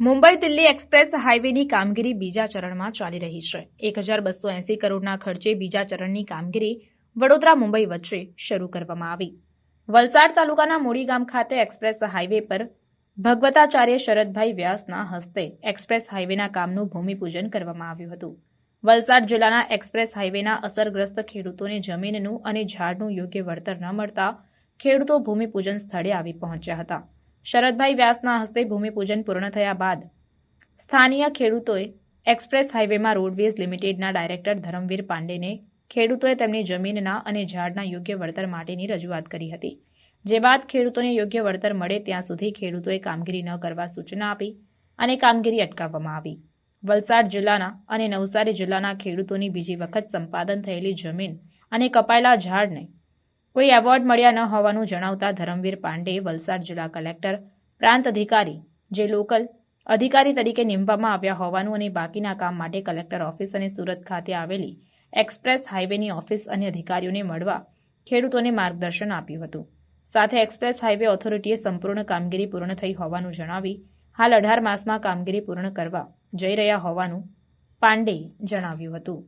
Mumbai Delhi express હાઈવેની કામગીરી બીજા ચરણમાં ચાલી રહી છે. એક હજાર બસો એંસી કરોડના ખર્ચે બીજા ચરણની કામગીરી વડોદરા મુંબઈ વચ્ચે શરૂ કરવામાં આવી. વલસાડ તાલુકાના મૂડી ગામ ખાતે એક્સપ્રેસ હાઈવે પર ભગવતાચાર્ય શરદભાઈ વ્યાસના હસ્તે એક્સપ્રેસ હાઈવેના કામનું ભૂમિપૂજન કરવામાં આવ્યું હતું. વલસાડ જિલ્લાના એક્સપ્રેસ હાઈવેના અસરગ્રસ્ત ખેડૂતોને જમીનનું અને ઝાડનું યોગ્ય વળતર ન મળતા ખેડૂતો ભૂમિપૂજન સ્થળે આવી પહોંચ્યા હતા. શરદભાઈ વ્યાસના હસ્તે ભૂમિપૂજન પૂર્ણ થયા બાદ સ્થાનીય ખેડૂતોએ એક્સપ્રેસ હાઇવેમાં રોડવેઝ લિમિટેડના ડાયરેક્ટર ધરમવીર પાંડેને ખેડૂતોએ તેમની જમીનના અને ઝાડના યોગ્ય વળતર માટેની રજૂઆત કરી હતી. જે બાદ ખેડૂતોને યોગ્ય વળતર મળે ત્યાં સુધી ખેડૂતોએ કામગીરી ન કરવા સૂચના આપી અને કામગીરી અટકાવવામાં આવી. વલસાડ જિલ્લાના અને નવસારી જિલ્લાના ખેડૂતોની બીજી વખત સંપાદન થયેલી જમીન અને કપાયેલા ઝાડને કોઈ એવોર્ડ મળ્યા ન હોવાનું જણાવતા ધરમવીર પાંડે વલસાડ જિલ્લા કલેક્ટર, પ્રાંત અધિકારી, જે લોકલ અધિકારી તરીકે નીમવામાં આવ્યા હોવાનું અને બાકીના કામ માટે કલેક્ટર ઓફિસ અને સુરત ખાતે આવેલી એક્સપ્રેસ હાઈવેની ઓફિસ અને અધિકારીઓને મળવા ખેડૂતોને માર્ગદર્શન આપ્યું હતું. સાથે એક્સપ્રેસ હાઈવે ઓથોરિટીએ સંપૂર્ણ કામગીરી પૂર્ણ થઈ હોવાનું જણાવી હાલ અઢાર માસમાં કામગીરી પૂર્ણ કરવા જઈ રહ્યા હોવાનું પાંડેએ જણાવ્યું હતું.